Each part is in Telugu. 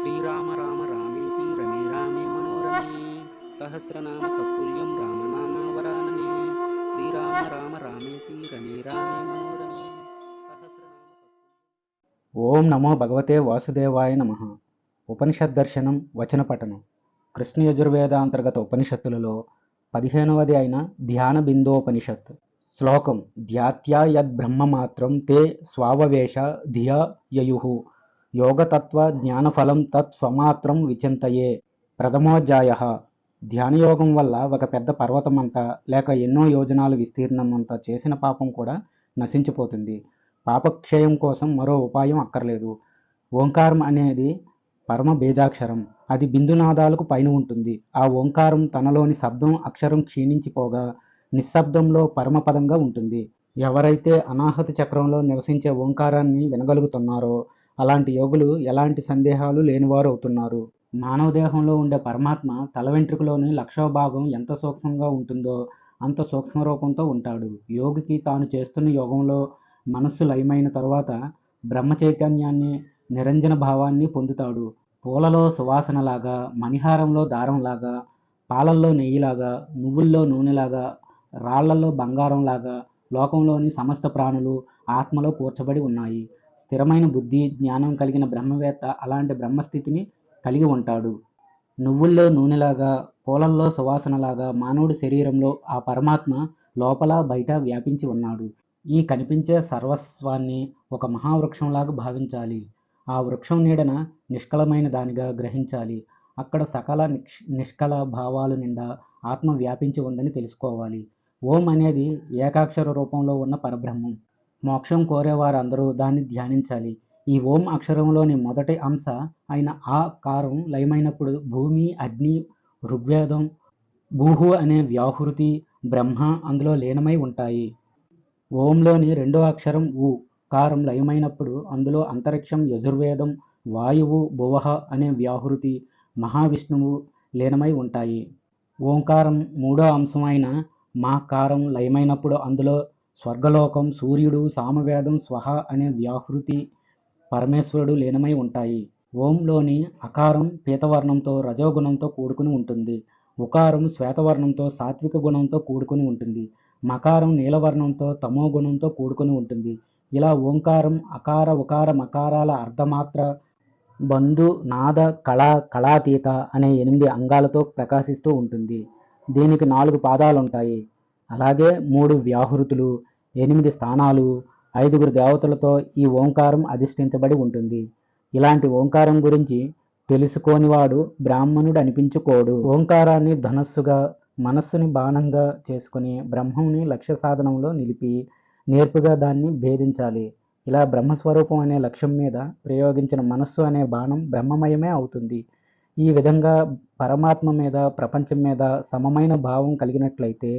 శ్రీరామ రామ రామేతి రమే రామే మనోరమే సహస్రనామ తత్తుల్యం రామనామవరాననే శ్రీరామ రామ రామేతి రమే రామే మనోరమే ఓం నమో భగవతే వాసుదేవాయ నమ ఉపనిషద్ దర్శనం వచన పఠనం కృష్ణ యజుర్వేద అంతర్గత ఉపనిషత్తులలో పదిహేనవది అయిన ధ్యాన బిందోపనిషత్ శ్లోకం ధ్యాత్యా యద్బ్రహ్మమాత్రం తే స్వావవేశ ధియ యయు యోగతత్వ జ్ఞానఫలం తత్ స్వమాత్రం విచింతయే ప్రథమోధ్యాయ ధ్యానయోగం వల్ల ఒక పెద్ద పర్వతమంతా లేక ఎన్నో యోజనాలు విస్తీర్ణమంతా చేసిన పాపం కూడా నశించిపోతుంది. పాపక్షయం కోసం మరో ఉపాయం అక్కర్లేదు. ఓంకారం అనేది పరమ బీజాక్షరం అది బిందునాదాలకు పైన ఉంటుంది. ఆ ఓంకారం తనలోని శబ్దం అక్షరం క్షీణించిపోగా నిశ్శబ్దంలో పరమపదంగా ఉంటుంది. ఎవరైతే అనాహత చక్రంలో నివసించే ఓంకారాన్ని వినగలుగుతున్నారో అలాంటి యోగులు ఎలాంటి సందేహాలు లేనివారు అవుతున్నారు మానవ దేహంలో ఉండే పరమాత్మ తల వెంట్రుకలోని లక్షవ భాగం ఎంత సూక్ష్మంగా ఉంటుందో అంత సూక్ష్మ రూపంతో ఉంటాడు. యోగికి తాను చేస్తున్న యోగంలో మనస్సు లయమైన తర్వాత బ్రహ్మ చైతన్యాన్ని నిరంజన భావాన్ని పొందుతాడు. పూలలో సువాసనలాగా మణిహారంలో దారంలాగా పాలల్లో నెయ్యిలాగా నువ్వుల్లో నూనెలాగా రాళ్ళలో బంగారంలాగా లోకంలోని సమస్త ప్రాణులు ఆత్మలో కూర్చబడి ఉన్నాయి. స్థిరమైన బుద్ధి జ్ఞానం కలిగిన బ్రహ్మవేత్త అలాంటి బ్రహ్మస్థితిని కలిగి ఉంటాడు. నువ్వుల్లో నూనెలాగా పూలల్లో సువాసనలాగా మానవుడి శరీరంలో ఆ పరమాత్మ లోపల బయట వ్యాపించి ఉన్నాడు. ఈ కనిపించే సర్వస్వాన్ని ఒక మహావృక్షంలాగా భావించాలి. ఆ వృక్షం నీడన నిష్కలమైన దానిగా గ్రహించాలి. అక్కడ సకల నిక్ష్ నిష్కల భావాలు నిండా ఆత్మ వ్యాపించి ఉందని తెలుసుకోవాలి. ఓం అనేది ఏకాక్షర రూపంలో ఉన్న పరబ్రహ్మం. మోక్షం కోరేవారందరూ దాన్ని ధ్యానించాలి. ఈ ఓం అక్షరంలోని మొదటి అంశ అయిన ఆ కారం లయమైనప్పుడు భూమి అగ్ని ఋగ్వేదం భూహు అనే వ్యాహృతి బ్రహ్మ అందులో లీనమై ఉంటాయి. ఓంలోని రెండో అక్షరం ఉ కారం లయమైనప్పుడు అందులో అంతరిక్షం యజుర్వేదం వాయువు భువహ అనే వ్యాహృతి మహావిష్ణువు లీనమై ఉంటాయి. ఓంకారం మూడో అంశమైన మాకారం లయమైనప్పుడు అందులో స్వర్గలోకం సూర్యుడు సామవేదం స్వహ అనే వ్యాహృతి పరమేశ్వరుడు లీనమై ఉంటాయి. ఓంలోని అకారం పీతవర్ణంతో రజోగుణంతో కూడుకుని ఉంటుంది. ఉకారం శ్వేతవర్ణంతో సాత్విక గుణంతో కూడుకుని ఉంటుంది. మకారం నీలవర్ణంతో తమో గుణంతో కూడుకుని ఉంటుంది. ఇలా ఓంకారం అకార ఉకార మకారాల అర్ధమాత్ర బంధు నాద కళ కళాతీత అనే ఎనిమిది అంగాలతో ప్రకాశిస్తూ ఉంటుంది. దీనికి నాలుగు పాదాలుంటాయి. అలాగే మూడు వ్యాహృతులు. ఎనిమిది స్థానాలు ఐదుగురు దేవతలతో ఈ ఓంకారం అధిష్ఠించబడి ఉంటుంది. ఇలాంటి ఓంకారం గురించి తెలుసుకోనివాడు బ్రాహ్మణుడు అనిపించుకోడు ఓంకారాన్ని ధనస్సుగా మనస్సుని బాణంగా చేసుకుని బ్రహ్మంని లక్ష్య సాధనంలో నిలిపి నేర్పుగా దాన్ని భేదించాలి. ఇలా బ్రహ్మస్వరూపం అనే లక్ష్యం మీద ప్రయోగించిన మనస్సు అనే బాణం బ్రహ్మమయమే అవుతుంది. ఈ విధంగా పరమాత్మ మీద ప్రపంచం మీద సమమైన భావం కలిగినట్లయితే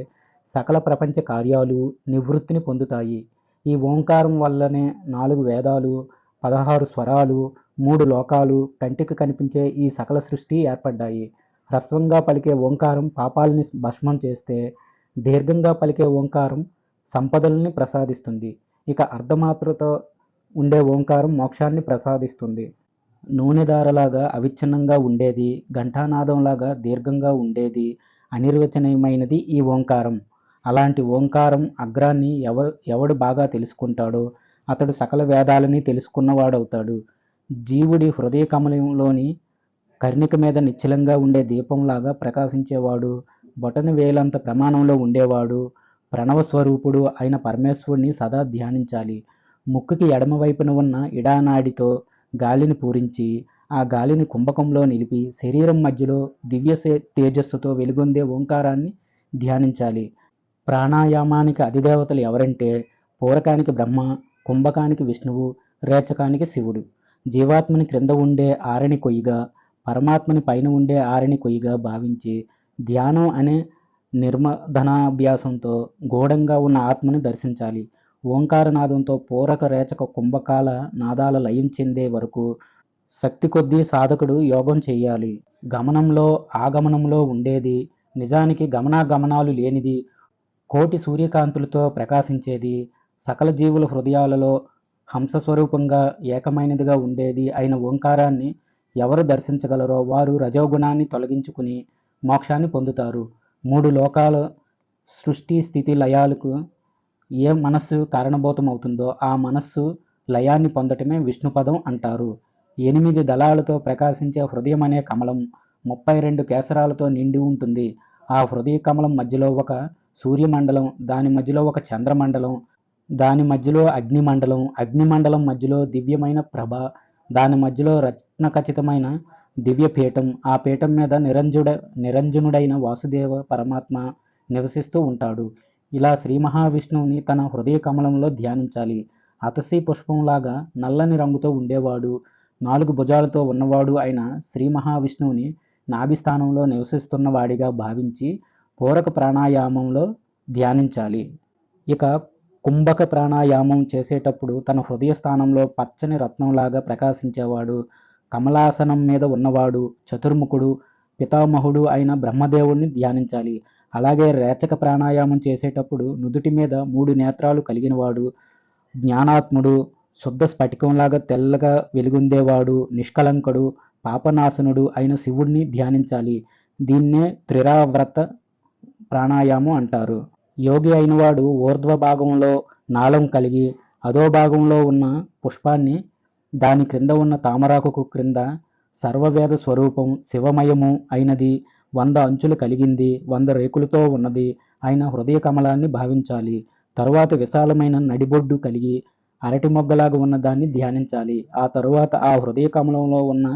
సకల ప్రపంచ కార్యాలు నివృత్తిని పొందుతాయి. ఈ ఓంకారం వల్లనే నాలుగు వేదాలు పదహారు స్వరాలు మూడు లోకాలు కంటికి కనిపించే ఈ సకల సృష్టి ఏర్పడ్డాయి. హ్రస్వంగా పలికే ఓంకారం పాపాలని భస్మం చేస్తే దీర్ఘంగా పలికే ఓంకారం సంపదల్ని ప్రసాదిస్తుంది. ఇక అర్ధమాత్రతో ఉండే ఓంకారం మోక్షాన్ని ప్రసాదిస్తుంది. నూనెదారలాగా అవిచ్ఛిన్నంగా ఉండేది ఘంటానాదంలాగా దీర్ఘంగా ఉండేది అనిర్వచనీయమైనది ఈ ఓంకారం. అలాంటి ఓంకారం అగ్రాన్ని ఎవ ఎవడు బాగా తెలుసుకుంటాడో అతడు సకల వేదాలని తెలుసుకున్నవాడవుతాడు. జీవుడి హృదయ కమలంలోని కర్ణిక మీద నిశ్చలంగా ఉండే దీపంలాగా ప్రకాశించేవాడు బొటని వేలంత ప్రమాణంలో ఉండేవాడు ప్రణవ స్వరూపుడు అయిన పరమేశ్వరుని సదా ధ్యానించాలి. ముక్కుకి ఎడమవైపున ఉన్న ఇడానాడితో గాలిని పూరించి ఆ గాలిని కుంభకంలో నిలిపి శరీరం మధ్యలో దివ్య తేజస్సుతో వెలుగొందే ఓంకారాన్ని ధ్యానించాలి. ప్రాణాయామానికి అధిదేవతలు ఎవరంటే పూరకానికి బ్రహ్మ కుంభకానికి విష్ణువు రేచకానికి శివుడు. జీవాత్మని క్రింద ఉండే ఆరని కొయ్యిగా పరమాత్మని పైన ఉండే ఆరని కొయ్యిగా భావించి ధ్యానం అనే నిర్మధనాభ్యాసంతో గూఢంగా ఉన్న ఆత్మని దర్శించాలి. ఓంకారనాదంతో పూరక రేచక కుంభకాల నాదాల లయం చెందే వరకు శక్తి కొద్దీ సాధకుడు యోగం చేయాలి గమనంలో ఆగమనంలో ఉండేది నిజానికి గమనాగమనాలు లేనిది కోటి సూర్యకాంతులతో ప్రకాశించేది సకల జీవుల హృదయాలలో హంస స్వరూపంగా ఏకమైనదిగా ఉండేది అయిన ఓంకారాన్ని ఎవరు దర్శించగలరో వారు రజోగుణాన్ని తొలగించుకుని మోక్షాన్ని పొందుతారు. మూడు లోకాల సృష్టి స్థితి లయాలకు ఏ మనస్సు కారణభూతమవుతుందో ఆ మనస్సు లయాన్ని పొందటమే విష్ణుపదం అంటారు. ఎనిమిది దళాలతో ప్రకాశించే హృదయం అనే కమలం ముప్పై రెండు కేసరాలతో నిండి ఉంటుంది. ఆ హృదయ కమలం మధ్యలో ఒక సూర్యమండలం దాని మధ్యలో ఒక చంద్రమండలం దాని మధ్యలో అగ్నిమండలం అగ్నిమండలం మధ్యలో దివ్యమైన ప్రభ దాని మధ్యలో రత్నఖచితమైన దివ్య పీఠం ఆ పీఠం మీద నిరంజుడ నిరంజనుడైన వాసుదేవ పరమాత్మ నివసిస్తూ ఉంటాడు. ఇలా శ్రీ మహావిష్ణువుని తన హృదయ కమలంలో ధ్యానించాలి. అతసి పుష్పంలాగా నల్లని రంగుతో ఉండేవాడు. నాలుగు భుజాలతో ఉన్నవాడు అయిన శ్రీ మహావిష్ణువుని నాభిస్థానంలో నివసిస్తున్న వాడిగా భావించి పూరక ప్రాణాయామంలో ధ్యానించాలి. ఇక కుంభక ప్రాణాయామం చేసేటప్పుడు తన హృదయ స్థానంలో పచ్చని రత్నంలాగా ప్రకాశించేవాడు కమలాసనం మీద ఉన్నవాడు చతుర్ముఖుడు పితామహుడు అయిన బ్రహ్మదేవుణ్ణి ధ్యానించాలి. అలాగే రేచక ప్రాణాయామం చేసేటప్పుడు నుదుటి మీద మూడు నేత్రాలు కలిగినవాడు జ్ఞానాత్ముడు శుద్ధ స్ఫటికంలాగా తెల్లగా వెలుగుందేవాడు నిష్కలంకుడు పాపనాశనుడు అయిన శివుణ్ణి ధ్యానించాలి. దీన్నే త్రిరావ్రత ప్రాణాయామం అంటారు. యోగి అయినవాడు ఊర్ధ్వ భాగంలో నాళం కలిగి అధో భాగంలో ఉన్న పుష్పాన్ని దాని క్రింద ఉన్న తామరాకుకు క్రింద సర్వవేద స్వరూపం శివమయము అయినది వంద అంచులు కలిగింది వంద రేకులతో ఉన్నది అయిన హృదయ కమలాన్ని భావించాలి. తరువాత విశాలమైన నడిబొడ్డు కలిగి అరటి మొగ్గలాగా ఉన్న దాన్ని ధ్యానించాలి. ఆ తరువాత ఆ హృదయ కమలంలో ఉన్న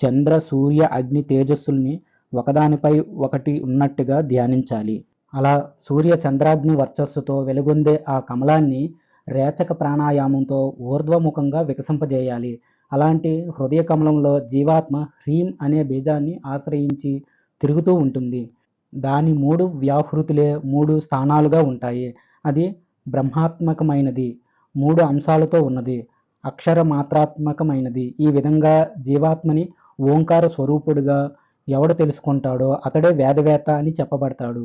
చంద్ర సూర్య అగ్ని తేజస్సుల్ని ఒకదానిపై ఒకటి ఉన్నట్టుగా ధ్యానించాలి. అలా సూర్య చంద్రాగ్ని వర్చస్సుతో వెలుగొందే ఆ కమలాన్ని రేచక ప్రాణాయామంతో ఊర్ధ్వముఖంగా వికసింపజేయాలి. అలాంటి హృదయ కమలంలో జీవాత్మ హ్రీం అనే బీజాన్ని ఆశ్రయించి తిరుగుతూ ఉంటుంది. దాని మూడు వ్యాహృతులే మూడు స్థానాలుగా ఉంటాయి. అది బ్రహ్మాత్మకమైనది మూడు అంశాలతో ఉన్నది. అక్షర మాత్రాత్మకమైనది ఈ విధంగా జీవాత్మని ఓంకార స్వరూపుడుగా ఎవడు తెలుసుకుంటాడో అతడే వేదవేత్త అని చెప్పబడతాడు.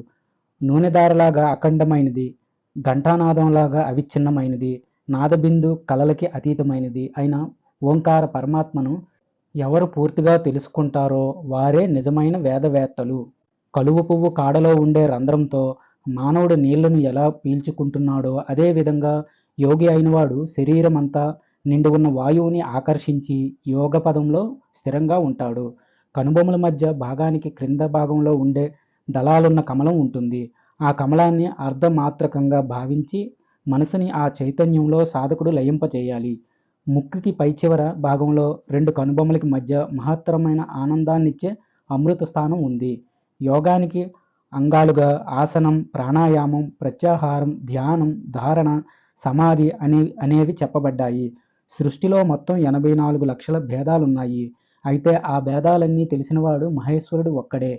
నూనెదారలాగా అఖండమైనది ఘంటానాదంలాగా అవిచ్ఛిన్నమైనది నాదబిందు కలలకి అతీతమైనది అయిన ఓంకార పరమాత్మను ఎవరు పూర్తిగా తెలుసుకుంటారో వారే నిజమైన వేదవేత్తలు. కలువ పువ్వు కాడలో ఉండే రంధ్రంతో మానవుడు నీళ్ళను ఎలా పీల్చుకుంటున్నాడో అదేవిధంగా యోగి అయినవాడు శరీరం అంతా నిండి ఉన్న వాయువుని ఆకర్షించి యోగ పదంలో స్థిరంగా ఉంటాడు. కనుబొమ్మల మధ్య భాగానికి క్రింద భాగంలో ఉండే దళాలున్న కమలం ఉంటుంది. ఆ కమలాన్ని అర్ధమాత్రకంగా భావించి మనసుని ఆ చైతన్యంలో సాధకుడు లయింపచేయాలి ముక్కుకి పై చివర భాగంలో రెండు కనుబొమ్మలకి మధ్య మహత్తరమైన ఆనందాన్నిచ్చే అమృత స్థానం ఉంది. యోగానికి అంగాలుగా ఆసనం ప్రాణాయామం ప్రత్యాహారం ధ్యానం ధారణ సమాధి అనే అనేవి చెప్పబడ్డాయి. సృష్టిలో మొత్తం ఎనభై నాలుగు లక్షల భేదాలున్నాయి. అయితే ఆ భేదాలన్నీ తెలిసినవాడు మహేశ్వరుడు ఒక్కడే.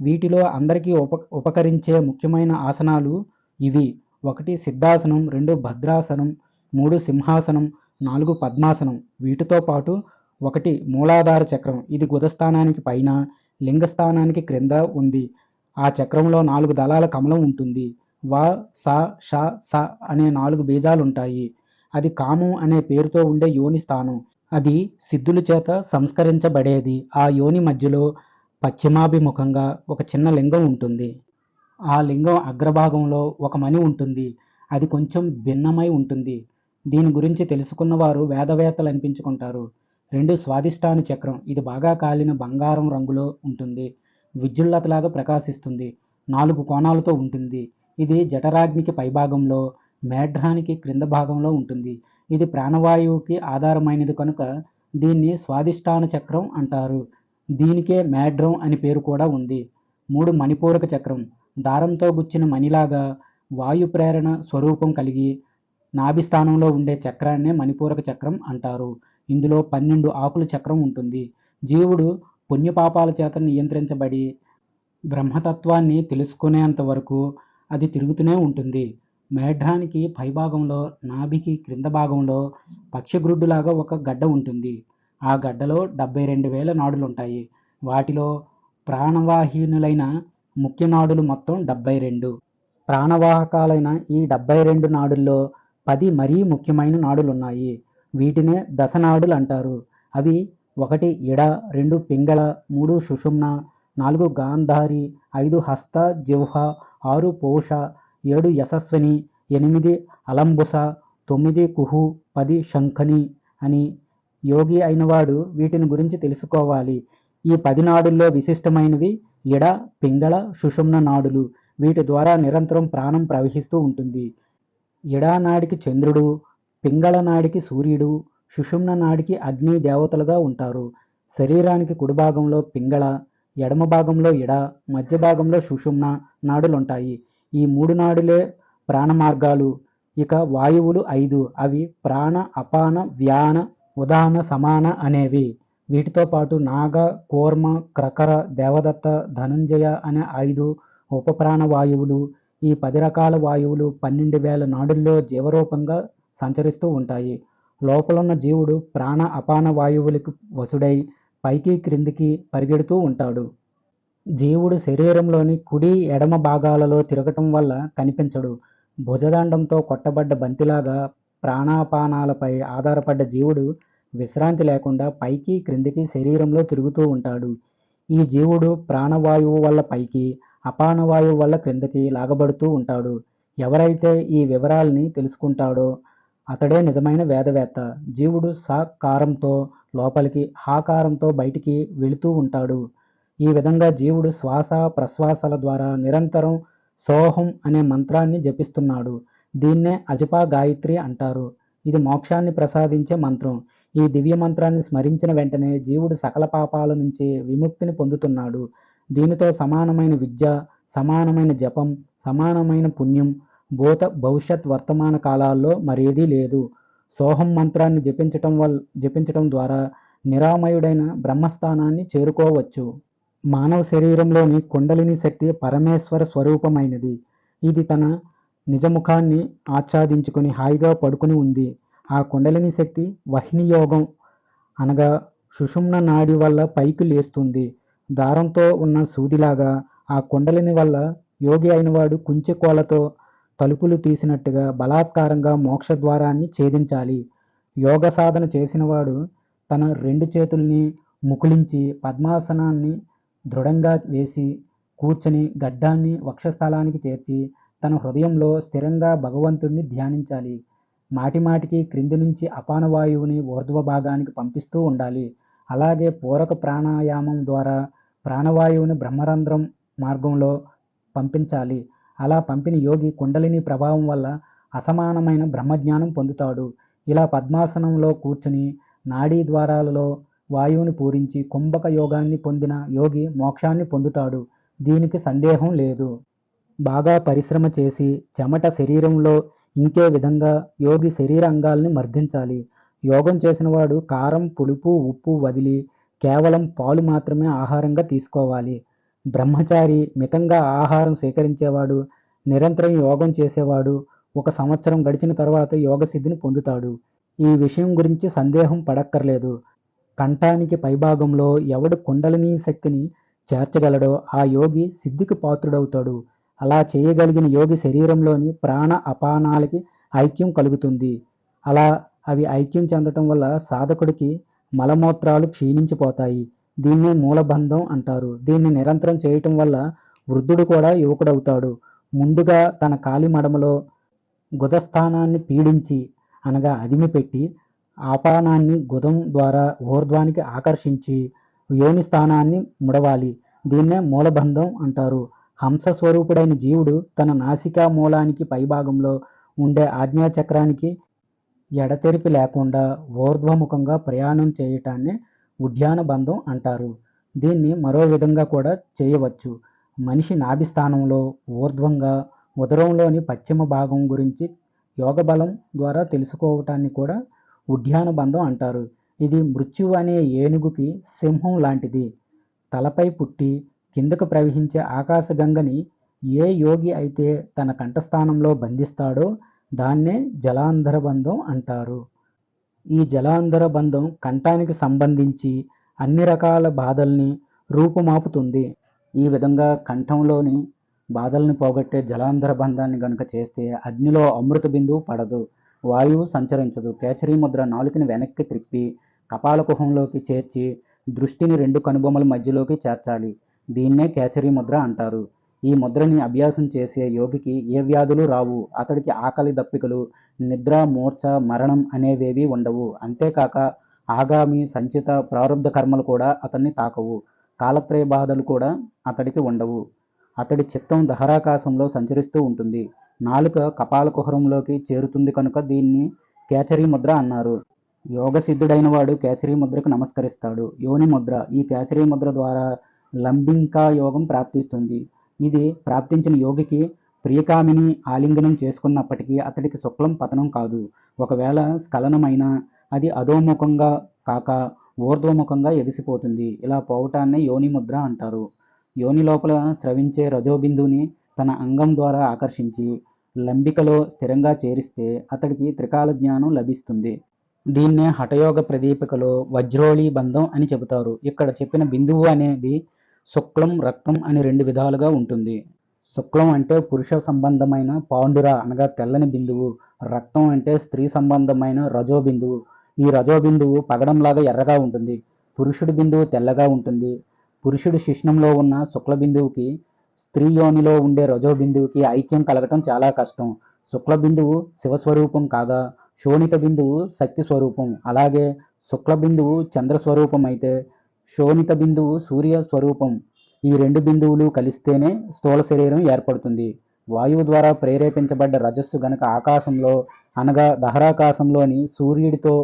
వీటిలో అందరికీ ఉప ఉపకరించే ముఖ్యమైన ఆసనాలు ఇవి. ఒకటి సిద్ధాసనం రెండు భద్రాసనం మూడు సింహాసనం నాలుగు పద్మాసనం. వీటితో పాటు ఒకటి మూలాధార చక్రం. ఇది గుదస్థానానికి పైన లింగస్థానానికి క్రింద ఉంది. ఆ చక్రంలో నాలుగు దళాల కమలం ఉంటుంది. వా సా ష స అనే నాలుగు బీజాలుంటాయి. అది కాము అనే పేరుతో ఉండే యోని స్థానం. అది సిద్ధుల చేత సంస్కరించబడేది. ఆ యోని మధ్యలో పశ్చిమాభిముఖంగా ఒక చిన్న లింగం ఉంటుంది. ఆ లింగం అగ్రభాగంలో ఒక మణి ఉంటుంది. అది కొంచెం భిన్నమై ఉంటుంది. దీని గురించి తెలుసుకున్న వారు వేదవేత్తలు అనిపించుకుంటారు. రెండు స్వాదిష్టాను చక్రం. ఇది బాగా కాలిన బంగారం రంగులో ఉంటుంది. విద్యుల్లతలాగా ప్రకాశిస్తుంది. నాలుగు కోణాలతో ఉంటుంది. ఇది జఠరాగ్నికి పైభాగంలో మేఢ్రానికి క్రింద భాగంలో ఉంటుంది. ఇది ప్రాణవాయువుకి ఆధారమైనది కనుక దీన్ని స్వాదిష్టాన చక్రం అంటారు. దీనికే మ్యాడ్రం అని పేరు కూడా ఉంది. మూడు మణిపూరక చక్రం. దారంతో గుచ్చిన మణిలాగా వాయు ప్రేరణ స్వరూపం కలిగి నాభిస్థానంలో ఉండే చక్రాన్నే మణిపూరక చక్రం అంటారు. ఇందులో పన్నెండు ఆకుల చక్రం ఉంటుంది. జీవుడు పుణ్యపాపాల చేత నియంత్రించబడి బ్రహ్మతత్వాన్ని తెలుసుకునేంత వరకు అది తిరుగుతూనే ఉంటుంది. మేఢానికి పైభాగంలో నాభికి క్రింద భాగంలో పక్షిగ్రుడ్డులాగా ఒక గడ్డ ఉంటుంది. ఆ గడ్డలో డెబ్బై రెండు వేల నాడులు ఉంటాయి వాటిలో ప్రాణవాహినులైన ముఖ్య నాడులు మొత్తం డెబ్బై రెండు. ప్రాణవాహకాలైన ఈ డెబ్బై రెండు నాడుల్లో పది మరీ ముఖ్యమైన నాడులు ఉన్నాయి వీటినే దశనాడులు అంటారు. అవి ఒకటి ఎడ రెండు పింగళ మూడు సుషుమ్న నాలుగు గాంధారి ఐదు హస్త జిహ్వ ఆరు పోష ఏడు యశస్విని ఎనిమిది అలంబుస తొమ్మిది కుహు పది శంఖని అని యోగి అయినవాడు వీటిని గురించి తెలుసుకోవాలి. ఈ పది నాడుల్లో విశిష్టమైనవి ఎడ పింగళ సుషుమ్న నాడులు. వీటి ద్వారా నిరంతరం ప్రాణం ప్రవహిస్తూ ఉంటుంది. ఇడా నాడికి చంద్రుడు పింగళ నాడికి సూర్యుడు సుషుమ్న నాడికి అగ్ని దేవతలుగా ఉంటారు. శరీరానికి కుడి భాగంలో పింగళ ఎడమ భాగంలో ఇడ మధ్య భాగంలో సుషుమ్న నాడులుంటాయి. ఈ మూడు నాడులే ప్రాణ మార్గాలు ఇక వాయువులు ఐదు అవి ప్రాణ అపాన వ్యాన ఉదాహరణ సమాన అనేవి. వీటితో పాటు నాగ కూర్మ క్రకర దేవదత్త ధనంజయ అనే ఐదు ఉపప్రాణ వాయువులు. ఈ పది రకాల వాయువులు పన్నెండు వేల నాడుల్లో జీవరూపంగా సంచరిస్తూ ఉంటాయి. లోపలున్న జీవుడు ప్రాణ అపాన వాయువులకు వసుడై పైకి క్రిందికి పరిగెడుతూ ఉంటాడు. జీవుడు శరీరంలోని కుడి ఎడమ భాగాలలో తిరగటం వల్ల కనిపించడు. భుజదండంతో కొట్టబడ్డ బంతిలాగా ప్రాణాపానాలపై ఆధారపడ్డ జీవుడు విశ్రాంతి లేకుండా పైకి క్రిందికి శరీరంలో తిరుగుతూ ఉంటాడు. ఈ జీవుడు ప్రాణవాయువు వల్ల పైకి అపానవాయువు వల్ల క్రిందకి లాగబడుతూ ఉంటాడు. ఎవరైతే ఈ వివరాల్ని తెలుసుకుంటాడో అతడే నిజమైన వేదవేత్త. జీవుడు సాకారంతో లోపలికి హాకారంతో బయటికి వెళుతూ ఉంటాడు. ఈ విధంగా జీవుడు శ్వాస ప్రశ్వాసాల ద్వారా నిరంతరం సోహం అనే మంత్రాన్ని జపిస్తున్నాడు. దీన్నే అజపా గాయత్రి అంటారు. ఇది మోక్షాన్ని ప్రసాదించే మంత్రం. ఈ దివ్య మంత్రాన్ని స్మరించిన వెంటనే జీవుడు సకల పాపాల నుంచి విముక్తిని పొందుతున్నాడు. దీనితో సమానమైన విద్య సమానమైన జపం సమానమైన పుణ్యం భూత భవిష్యత్ వర్తమాన కాలాల్లో మరేదీ లేదు. సోహం మంత్రాన్ని జపించటం వల్ల జపించటం ద్వారా నిరామయుడైన బ్రహ్మస్థానాన్ని చేరుకోవచ్చు. మానవ శరీరంలోని కుండలిని శక్తి పరమేశ్వర స్వరూపమైనది. ఇది తన నిజముఖాన్ని ఆచ్ఛాదించుకుని హాయిగా పడుకుని ఉంది. ఆ కుండలిని శక్తి వహిని యోగం అనగా సుషుమ్న నాడి వల్ల పైకి లేస్తుంది. దారంతో ఉన్న సూదిలాగా ఆ కుండలిని వల్ల యోగి అయినవాడు కుంచెకోలతో తలుపులు తీసినట్టుగా బలాత్కారంగా మోక్ష ద్వారాన్ని ఛేదించాలి. యోగ సాధన చేసినవాడు తన రెండు చేతుల్ని ముకులించి పద్మాసనాన్ని దృఢంగా వేసి కూర్చొని గడ్డాన్ని వక్షస్థలానికి చేర్చి తన హృదయంలో స్థిరంగా భగవంతుడిని ధ్యానించాలి. మాటిమాటికి క్రింది నుంచి అపాన వాయువుని ఊర్ధ్వ భాగానికి పంపిస్తూ ఉండాలి. అలాగే పూరక ప్రాణాయామం ద్వారా ప్రాణవాయువుని బ్రహ్మరంధ్రం మార్గంలో పంపించాలి. అలా పంపిన యోగి కుండలిని ప్రభావం వల్ల అసమానమైన బ్రహ్మజ్ఞానం పొందుతాడు. ఇలా పద్మాసనంలో కూర్చుని నాడీ ద్వారాలలో వాయువుని పూరించి కుంభక యోగాన్ని పొందిన యోగి మోక్షాన్ని పొందుతాడు. దీనికి సందేహం లేదు. బాగా పరిశ్రమ చేసి చెమట శరీరంలో ఇంకే విధంగా యోగి శరీర అంగాల్ని మర్దించాలి. యోగం చేసినవాడు కారం పులుపు ఉప్పు వదిలి కేవలం పాలు మాత్రమే ఆహారంగా తీసుకోవాలి. బ్రహ్మచారి మితంగా ఆహారం సేకరించేవాడు నిరంతరం యోగం చేసేవాడు ఒక సంవత్సరం గడిచిన తర్వాత యోగ సిద్ధిని పొందుతాడు. ఈ విషయం గురించి సందేహం పడక్కర్లేదు. కంఠానికి పైభాగంలో ఎవడు కుండలిని శక్తిని చేర్చగలడో ఆ యోగి సిద్ధికి పాత్రుడవుతాడు. అలా చేయగలిగిన యోగి శరీరంలోని ప్రాణ అపానాలకి ఐక్యం కలుగుతుంది. అలా అవి ఐక్యం చెందటం వల్ల సాధకుడికి మలమూత్రాలు క్షీణించిపోతాయి. దీన్నే మూలబంధం అంటారు. దీన్ని నిరంతరం చేయటం వల్ల వృద్ధుడు కూడా యువకుడవుతాడు. ముందుగా తన కాలి మడమలో గుదస్థానాన్ని పీడించి అనగా అదిమి పెట్టి ఆపానాన్ని గుదం ద్వారా ఊర్ధ్వానికి ఆకర్షించి యోని స్థానాన్ని ముడవాలి. దీన్నే మూలబంధం అంటారు. హంస స్వరూపుడైన జీవుడు తన నాసికా మూలానికి పైభాగంలో ఉండే ఆజ్ఞాచక్రానికి ఎడతెరిపి లేకుండా ఊర్ధ్వముఖంగా ప్రయాణం చేయటాన్ని ఉద్యాన బంధం అంటారు. దీన్ని మరో విధంగా కూడా చేయవచ్చు. మనిషి నాభి స్థానంలో ఊర్ధ్వంగా ఉదరంలోని పశ్చిమ భాగం గురించి యోగ బలం ద్వారా తెలుసుకోవటాన్ని కూడా ఉద్యాన బంధం అంటారు. ఇది మృత్యువు అనే ఏనుగుకి సింహం లాంటిది. తలపై పుట్టి కిందకు ప్రవహించే ఆకాశగంగని ఏ యోగి అయితే తన కంఠస్థానంలో బంధిస్తాడో దాన్నే జలాంధర బంధం అంటారు. ఈ జలాంధర బంధం కంఠానికి సంబంధించి అన్ని రకాల బాధల్ని రూపుమాపుతుంది. ఈ విధంగా కంఠంలోని బాధల్ని పోగొట్టే జలాంధర బంధాన్ని గనుక చేస్తే అగ్నిలో అమృత బిందువు పడదు. వాయువు సంచరించదు. కేచరీ ముద్ర నాలుకని వెనక్కి త్రిప్పి కపాలకుహంలోకి చేర్చి దృష్టిని రెండు కనుబొమ్మల మధ్యలోకి చేర్చాలి. దీన్నే కేచరీ ముద్ర అంటారు. ఈ ముద్రని అభ్యాసం చేసే యోగికి ఏ వ్యాధులు రావు. అతడికి ఆకలి దప్పికలు నిద్ర మూర్ఛ మరణం అనేవేవి ఉండవు. అంతేకాక ఆగామి సంచిత ప్రారంధ కర్మలు కూడా అతన్ని తాకవు. కాలత్రయ బాధలు కూడా అతడికి ఉండవు. అతడి చిత్తం దహరాకాశంలో సంచరిస్తూ ఉంటుంది. నాలుక కపాల కుహరంలోకి చేరుతుంది కనుక దీన్ని కేచరీ ముద్ర అన్నారు. యోగ సిద్ధుడైన వాడు కేచరీ ముద్రకు నమస్కరిస్తాడు. యోని ముద్ర. ఈ కేచరీ ముద్ర ద్వారా లంబింకా యోగం ప్రాప్తిస్తుంది. ఇది ప్రాప్తించిన యోగికి ప్రియకామిని ఆలింగనం చేసుకున్నప్పటికీ అతడికి శుక్లం పతనం కాదు. ఒకవేళ స్ఖలనమైన అది అధోముఖంగా కాక ఊర్ధ్వముఖంగా ఎగిసిపోతుంది. ఇలా పోవటాన్నే యోని ముద్ర అంటారు. యోని లోపల స్రవించే రజోబిందుని తన అంగం ద్వారా ఆకర్షించి లంబికలో స్థిరంగా చేరిస్తే అతడికి త్రికాల జ్ఞానం లభిస్తుంది. దీన్నే హఠయోగ ప్రదీపికలో వజ్రోళి బంధం అని చెబుతారు. ఇక్కడ చెప్పిన బిందువు అనేది శుక్లం రక్తం అని రెండు విధాలుగా ఉంటుంది. శుక్లం అంటే పురుష సంబంధమైన పాండుర అనగా తెల్లని బిందువు. రక్తం అంటే స్త్రీ సంబంధమైన రజో బిందువు ఈ రజో బిందువు పగడంలాగా ఎర్రగా ఉంటుంది. పురుషుడి బిందువు తెల్లగా ఉంటుంది. పురుషుడి శిష్ణంలో ఉన్న శుక్ల బిందువుకి స్త్రీ యోనిలో ఉండే రజో బిందువుకి ఐక్యం కలగటం చాలా కష్టం. శుక్ల బిందువు శివస్వరూపం కాగా శోణిత బిందువు శక్తి స్వరూపం అలాగే శుక్ల బిందువు చంద్ర స్వరూపం అయితే శోణిత బిందువు సూర్య స్వరూపం ఈ రెండు బిందువులు కలిస్తేనే స్థూల శరీరం ఏర్పడుతుంది. వాయువు ద్వారా ప్రేరేపించబడ్డ రజస్సు గనక ఆకాశంలో అనగా దహరాకాశంలోని సూర్యుడితో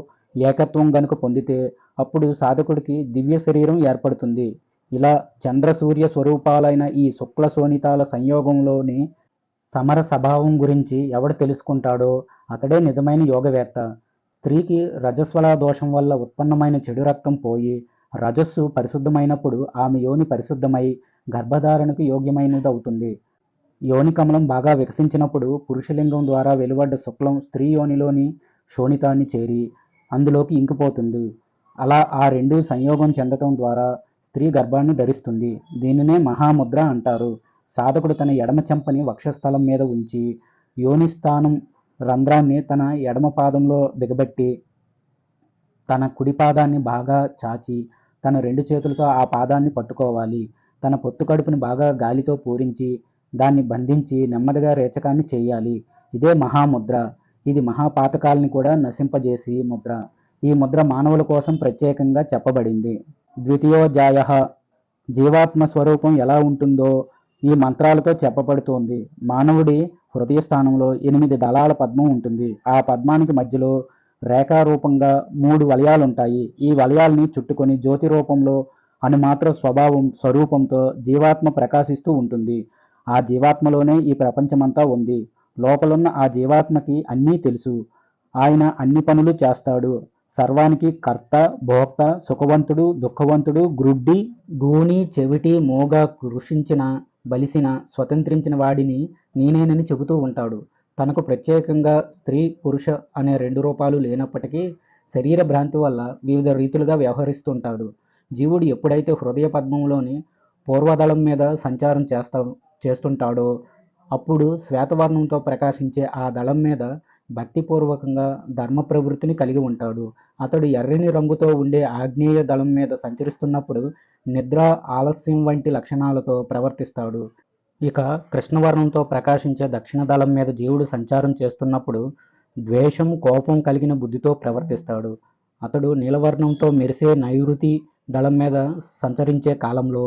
ఏకత్వం గనుక పొందితే అప్పుడు సాధకుడికి దివ్య శరీరం ఏర్పడుతుంది. ఇలా చంద్ర సూర్య స్వరూపాలైన ఈ శుక్ల శోణితాల సంయోగంలోని సమర స్వభావం గురించి ఎవడు తెలుసుకుంటాడో అతడే నిజమైన యోగవేత్త. స్త్రీకి రజస్వల దోషం వల్ల ఉత్పన్నమైన చెడు రక్తం పోయి రజస్సు పరిశుద్ధమైనప్పుడు ఆమె యోని పరిశుద్ధమై గర్భధారణకు యోగ్యమైనది అవుతుంది యోని కమలం బాగా వికసించినప్పుడు పురుషలింగం ద్వారా వెలువడ్డ శుక్లం స్త్రీ యోనిలోని శోణితాన్ని చేరి అందులోకి ఇంకిపోతుంది. అలా ఆ రెండు సంయోగం చెందటం ద్వారా స్త్రీ గర్భాన్ని ధరిస్తుంది. దీనినే మహాముద్ర అంటారు. సాధకుడు తన ఎడమ చెంపని వక్షస్థలం మీద ఉంచి యోనిస్థానం రంధ్రాన్ని తన ఎడమ పాదంలో బిగబెట్టి తన కుడి పాదాన్ని బాగా చాచి తన రెండు చేతులతో ఆ పాదాన్ని పట్టుకోవాలి. తన పొత్తు కడుపుని బాగా గాలితో పూరించి దాన్ని బంధించి నెమ్మదిగా రేచకాన్ని చేయాలి. ఇదే మహాముద్ర. ఇది మహాపాతకాలని కూడా నశింపజేసి ముద్ర. ఈ ముద్ర మానవుల కోసం ప్రత్యేకంగా చెప్పబడింది. ద్వితీయోధ్యాయ జీవాత్మ స్వరూపం ఎలా ఉంటుందో ఈ మంత్రాలతో చెప్పబడుతోంది. మానవుడి హృదయ స్థానంలో ఎనిమిది దళాల పద్మం ఉంటుంది. ఆ పద్మానికి మధ్యలో రేఖారూపంగా మూడు వలయాలుంటాయి. ఈ వలయాల్ని చుట్టుకొని జ్యోతి రూపంలో అనుమాత్ర స్వభావం స్వరూపంతో జీవాత్మ ప్రకాశిస్తూ ఉంటుంది. ఆ జీవాత్మలోనే ఈ ప్రపంచమంతా ఉంది. లోపలున్న ఆ జీవాత్మకి అన్నీ తెలుసు. ఆయన అన్ని పనులు చేస్తాడు. సర్వానికి కర్త భోక్త సుఖవంతుడు దుఃఖవంతుడు గ్రుడ్డి గూని చెవిటి మోగ కృషించిన బలిసిన స్వతంత్రించిన వాడిని నేనేనని చెబుతూ ఉంటాడు. తనకు ప్రత్యేకంగా స్త్రీ పురుష అనే రెండు రూపాలు లేనప్పటికీ శరీర భ్రాంతి వల్ల వివిధ రీతులుగా వ్యవహరిస్తుంటాడు జీవుడు ఎప్పుడైతే హృదయ పద్మంలోని పూర్వదళం మీద సంచారం చేస్తా చేస్తుంటాడో అప్పుడు శ్వేతవర్ణంతో ప్రకాశించే ఆ దళం మీద భక్తిపూర్వకంగా ధర్మ ప్రవృత్తిని కలిగి ఉంటాడు. అతడు ఎర్రని రంగుతో ఉండే ఆగ్నేయ దళం మీద సంచరిస్తున్నప్పుడు నిద్ర ఆలస్యం వంటి లక్షణాలతో ప్రవర్తిస్తాడు. ఇక కృష్ణవర్ణంతో ప్రకాశించే దక్షిణ దళం మీద జీవుడు సంచారం చేస్తున్నప్పుడు ద్వేషం కోపం కలిగిన బుద్ధితో ప్రవర్తిస్తాడు. అతడు నీలవర్ణంతో మెరిసే నైరుతి దళం మీద సంచరించే కాలంలో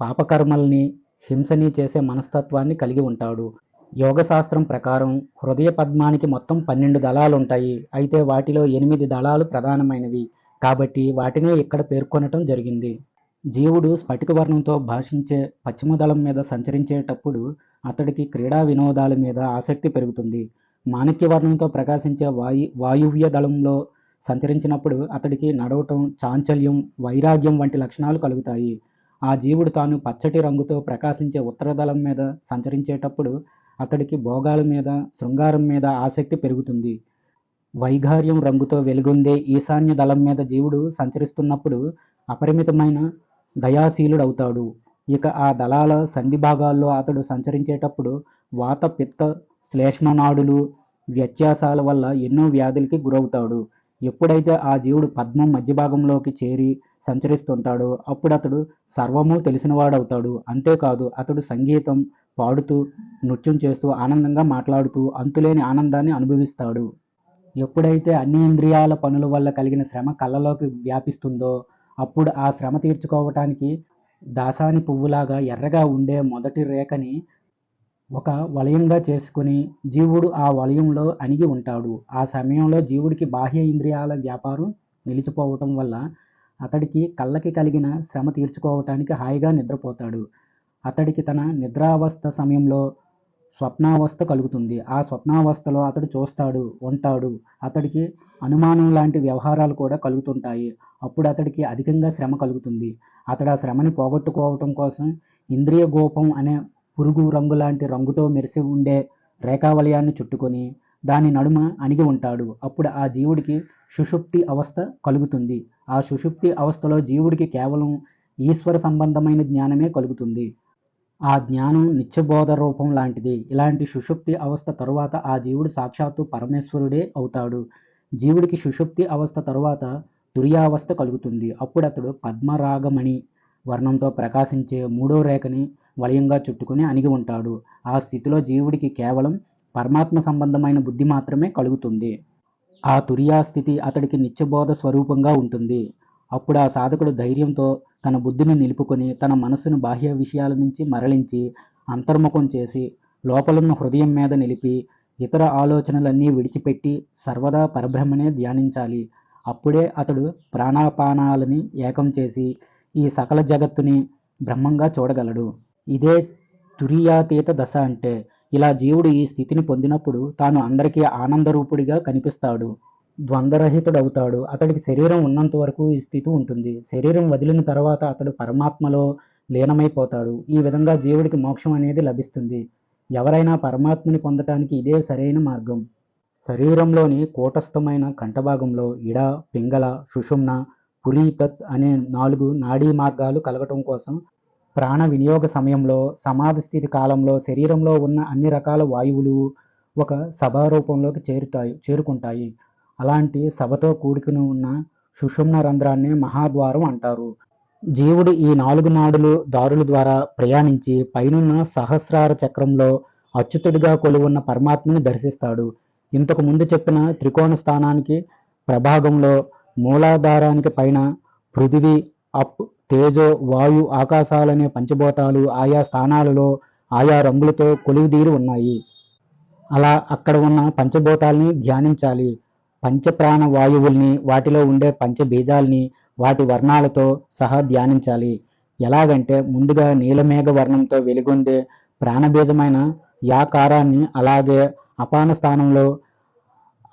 పాపకర్మల్ని హింసని చేసే మనస్తత్వాన్ని కలిగి ఉంటాడు. యోగశాస్త్రం ప్రకారం హృదయ పద్మానికి మొత్తం పన్నెండు దళాలు ఉంటాయి అయితే వాటిలో ఎనిమిది దళాలు ప్రధానమైనవి. కాబట్టి వాటినే ఇక్కడ పేర్కొనటం జరిగింది. జీవుడు స్ఫటిక వర్ణంతో భాషించే పశ్చిమ దళం మీద సంచరించేటప్పుడు అతడికి క్రీడా వినోదాల మీద ఆసక్తి పెరుగుతుంది. మాణిక్య వర్ణంతో ప్రకాశించే వాయు వాయువ్య దళంలో సంచరించినప్పుడు అతడికి నడవటం చాంచల్యం వైరాగ్యం వంటి లక్షణాలు కలుగుతాయి. ఆ జీవుడు తాను పచ్చటి రంగుతో ప్రకాశించే ఉత్తర దళం మీద సంచరించేటప్పుడు అతడికి భోగాల మీద శృంగారం మీద ఆసక్తి పెరుగుతుంది. వైఘార్యం రంగుతో వెలుగొందే ఈశాన్య దళం మీద జీవుడు సంచరిస్తున్నప్పుడు అపరిమితమైన దయాశీలుడవుతాడు. ఇక ఆ దళాల సంధి భాగాల్లో అతడు సంచరించేటప్పుడు వాత పిత్త శ్లేష్మనాడులు వ్యత్యాసాల వల్ల ఎన్నో వ్యాధులకి గురవుతాడు. ఎప్పుడైతే ఆ జీవుడు పద్మం మధ్య భాగంలోకి చేరి సంచరిస్తుంటాడో. అప్పుడు అతడు సర్వము తెలిసినవాడవుతాడు. అంతేకాదు అతడు సంగీతం పాడుతూ నృత్యం చేస్తూ ఆనందంగా మాట్లాడుతూ అంతులేని ఆనందాన్ని అనుభవిస్తాడు. ఎప్పుడైతే అన్ని ఇంద్రియాల పనుల వల్ల కలిగిన శ్రమ కళ్ళలోకి వ్యాపిస్తుందో అప్పుడు ఆ శ్రమ తీర్చుకోవటానికి దాసాని పువ్వులాగా ఎర్రగా ఉండే మొదటి రేఖని ఒక వలయంగా చేసుకుని జీవుడు ఆ వలయంలో అణిగి ఉంటాడు. ఆ సమయంలో జీవుడికి బాహ్య ఇంద్రియాల వ్యాపారం నిలిచిపోవటం వల్ల అతడికి కళ్ళకి కలిగిన శ్రమ తీర్చుకోవటానికి హాయిగా నిద్రపోతాడు. అతడికి తన నిద్రావస్థ సమయంలో స్వప్నావస్థ కలుగుతుంది. ఆ స్వప్నావస్థలో అతడు చూస్తాడు ఉంటాడు. అతడికి అనుమానం లాంటి వ్యవహారాలు కూడా కలుగుతుంటాయి. అప్పుడు అతడికి అధికంగా శ్రమ కలుగుతుంది. అతడు ఆ శ్రమని పోగొట్టుకోవటం కోసం ఇంద్రియ గోపం అనే పురుగు రంగు లాంటి రంగుతో మెరిసి ఉండే రేఖావలయాన్ని చుట్టుకొని దాని నడుమ అణిగి ఉంటాడు. అప్పుడు ఆ జీవుడికి సుషుప్తి అవస్థ కలుగుతుంది. ఆ సుషుప్తి అవస్థలో జీవుడికి కేవలం ఈశ్వర సంబంధమైన జ్ఞానమే కలుగుతుంది. ఆ జ్ఞానం నిత్యబోధ రూపం లాంటిది. ఇలాంటి సుషుప్తి అవస్థ తరువాత ఆ జీవుడు సాక్షాత్తు పరమేశ్వరుడే అవుతాడు. జీవుడికి సుషుప్తి అవస్థ తరువాత తుర్యావస్థ కలుగుతుంది. అప్పుడు అతడు పద్మరాగమణి వర్ణంతో ప్రకాశించే మూడో రేఖని వలయంగా చుట్టుకుని అణిగి ఉంటాడు. ఆ స్థితిలో జీవుడికి కేవలం పరమాత్మ సంబంధమైన బుద్ధి మాత్రమే కలుగుతుంది. ఆ తురియా స్థితి అతడికి నిత్యబోధ స్వరూపంగా ఉంటుంది. అప్పుడు ఆ సాధకుడు ధైర్యంతో తన బుద్ధిని నిలుపుకొని తన మనస్సును బాహ్య విషయాల నుంచి మరలించి అంతర్ముఖం చేసి లోపలున్న హృదయం మీద నిలిపి ఇతర ఆలోచనలన్నీ విడిచిపెట్టి సర్వదా పరబ్రహ్మనే ధ్యానించాలి. అప్పుడే అతడు ప్రాణాపానాలని ఏకం చేసి ఈ సకల జగత్తుని బ్రహ్మంగా చూడగలడు. ఇదే తురియాతీత దశ అంటే ఇలా జీవుడు ఈ స్థితిని పొందినప్పుడు తాను అందరికీ ఆనందరూపుడిగా కనిపిస్తాడు. ద్వంద్వరహితుడవుతాడు. అతడికి శరీరం ఉన్నంత వరకు ఈ స్థితి ఉంటుంది. శరీరం వదిలిన తర్వాత అతడు పరమాత్మలో లీనమైపోతాడు. ఈ విధంగా జీవుడికి మోక్షం అనేది లభిస్తుంది. ఎవరైనా పరమాత్మని పొందటానికి ఇదే సరైన మార్గం. శరీరంలోని కూటస్థమైన కంఠభాగంలో ఇడ పింగళ సుషుమ్న పురీతత్ అనే నాలుగు నాడీ మార్గాలు కలగటం కోసం ప్రాణ వినియోగ సమయంలో సమాధి స్థితి కాలంలో శరీరంలో ఉన్న అన్ని రకాల వాయువులు ఒక సభారూపంలోకి చేరుతాయి చేరుకుంటాయి. అలాంటి సభతో కూడుకుని ఉన్న సుషుమ్న రంధ్రాన్ని మహాద్వారం అంటారు. జీవుడు ఈ నాలుగు నాడులు దారుల ద్వారా ప్రయాణించి పైనున్న సహస్రార చక్రంలో అచ్యుతుడిగా కొలువున్న పరమాత్మని దర్శిస్తాడు. ఇంతకు ముందు చెప్పిన త్రికోణ స్థానానికి ప్రభాగంలో మూలాధారానికి పైన పృథివీ అప్ తేజో వాయు ఆకాశాలనే పంచభూతాలు ఆయా స్థానాలలో ఆయా రంగులతో కొలువుదీరి ఉన్నాయి. అలా అక్కడ ఉన్న పంచభూతాల్ని ధ్యానించాలి. పంచప్రాణ వాయువుల్ని వాటిలో ఉండే పంచబీజాల్ని వాటి వర్ణాలతో సహా ధ్యానించాలి. ఎలాగంటే ముందుగా నీలమేఘ వర్ణంతో వెలుగొందే ప్రాణబీజమైన యాకారాన్ని అలాగే అపాన స్థానంలో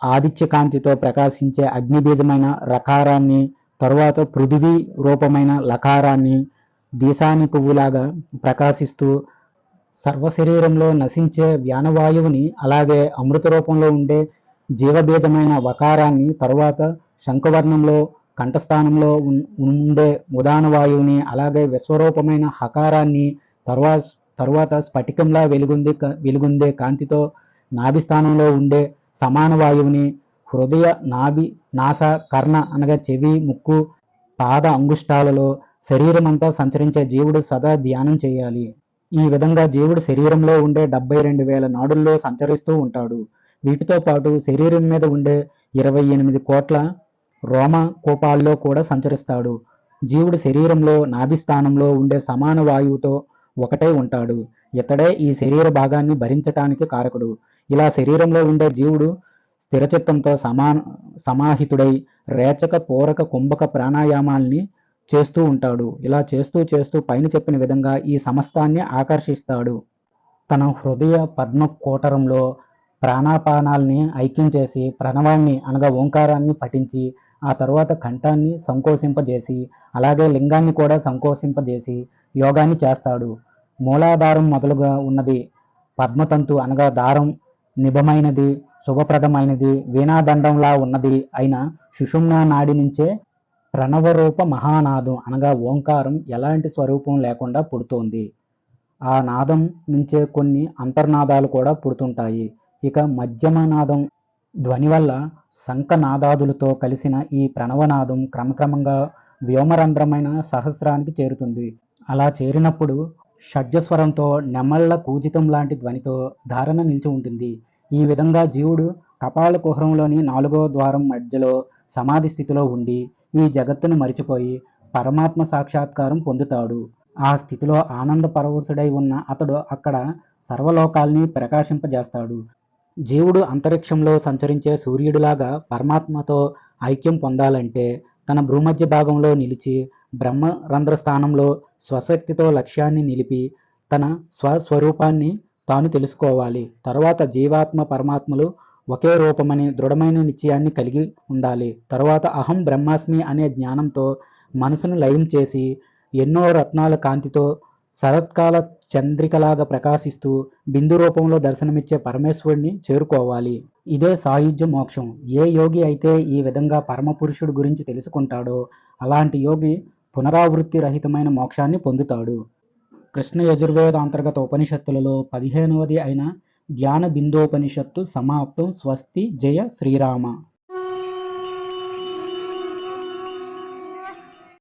ఆదిత్యకాంతితో ప్రకాశించే అగ్నిబీజమైన రకారాన్ని తరువాత పృథివీ రూపమైన లకారాన్ని దీశాని పువ్వులాగా ప్రకాశిస్తూ సర్వశరీరంలో నశించే వ్యానవాయువుని అలాగే అమృత రూపంలో ఉండే జీవబీజమైన వకారాన్ని తరువాత శంఖవర్ణంలో కంఠస్థానంలో ఉండే ఉదాన వాయువుని అలాగే విశ్వరూపమైన హకారాన్ని తర్వాత తరువాత స్ఫటికంలా వెలుగుంది వెలుగుందే కాంతితో నాభిస్థానంలో ఉండే సమాన వాయువుని హృదయ నాభి నాస కర్ణ అనగా చెవి ముక్కు పాద అంగుష్టాలలో శరీరమంతా సంచరించే జీవుడు సదా ధ్యానం చేయాలి. ఈ విధంగా జీవుడు శరీరంలో ఉండే డెబ్బై రెండు వేల నాడుల్లో సంచరిస్తూ ఉంటాడు. వీటితో పాటు శరీరం మీద ఉండే ఇరవై ఎనిమిది కోట్ల రోమ కోపాల్లో కూడా సంచరిస్తాడు. జీవుడు శరీరంలో నాభిస్థానంలో ఉండే సమాన వాయువుతో ఒకటే ఉంటాడు. ఇతడే ఈ శరీర భాగాన్ని భరించటానికి కారకుడు. ఇలా శరీరంలో ఉండే జీవుడు స్థిరచిత్తంతో సమాన సమాహితుడై రేచక పూరక కుంభక ప్రాణాయామాల్ని చేస్తూ ఉంటాడు. ఇలా చేస్తూ చేస్తూ పైన చెప్పిన విధంగా ఈ సమస్తాన్ని ఆకర్షిస్తాడు. తన హృదయ పద్మ కూటరంలో ప్రాణాపానాల్ని ఐక్యం చేసి ప్రణవాన్ని అనగా ఓంకారాన్ని పఠించి ఆ తర్వాత కంఠాన్ని సంకోచింపజేసి అలాగే లింగాన్ని కూడా సంకోచింపజేసి యోగాన్ని చేస్తాడు. మూలాధారం మొదలుగా ఉన్నది పద్మతంతు అనగా దారం నిభమైనది శుభప్రదమైనది. వీణాదండంలా ఉన్నది అయిన సుషుమ్నా నాడి నుంచే ప్రణవరూప మహానాదం అనగా ఓంకారం ఎలాంటి స్వరూపం లేకుండా పుడుతోంది. ఆ నాదం నుంచే కొన్ని అంతర్నాదాలు కూడా పుడుతుంటాయి. ఇక మధ్యమ నాదం ధ్వని వల్ల శంఖనాదాదులతో కలిసిన ఈ ప్రణవనాదం క్రమక్రమంగా వ్యోమరంధ్రమైన సహస్రానికి చేరుతుంది. అలా చేరినప్పుడు షడ్జస్వరంతో నెమళ్ళ కూజితం లాంటి ధ్వనితో ధారణ నిలిచి ఉంటుంది. ఈ విధంగా జీవుడు కపాల కుహరంలోని నాలుగో ద్వారం మధ్యలో సమాధి స్థితిలో ఉండి ఈ జగత్తును మరిచిపోయి పరమాత్మ సాక్షాత్కారం పొందుతాడు. ఆ స్థితిలో ఆనంద పరవశుడై ఉన్న అతడు అక్కడ సర్వలోకాల్ని ప్రకాశింపజేస్తాడు. జీవుడు అంతరిక్షంలో సంచరించే సూర్యుడిలాగా పరమాత్మతో ఐక్యం పొందాలంటే తన భూమధ్య భాగంలో నిలిచి బ్రహ్మరంధ్ర స్థానంలో స్వశక్తితో లక్ష్యాన్ని నిలిపి తన స్వస్వరూపాన్ని తాను తెలుసుకోవాలి. తరువాత జీవాత్మ పరమాత్మలు ఒకే రూపమని దృఢమైన నిశ్చయాన్ని కలిగి ఉండాలి. తరువాత అహం బ్రహ్మాస్మి అనే జ్ఞానంతో మనసును లయం చేసి ఎన్నో రత్నాల కాంతితో శరత్కాల చంద్రికలాగా ప్రకాశిస్తూ బిందు రూపంలో దర్శనమిచ్చే పరమేశ్వరుడిని చేరుకోవాలి. ఇదే సాయుధ్య మోక్షం. ఏ యోగి అయితే ఈ విధంగా పరమపురుషుడు గురించి తెలుసుకుంటాడో అలాంటి యోగి పునరావృత్తి రహితమైన మోక్షాన్ని పొందుతాడు. కృష్ణ యజుర్వేద అంతర్గత ఉపనిషత్తులలో పదిహేనవది అయిన ధ్యాన బిందోపనిషత్తు సమాప్తం. స్వస్తి. జయ శ్రీరామ.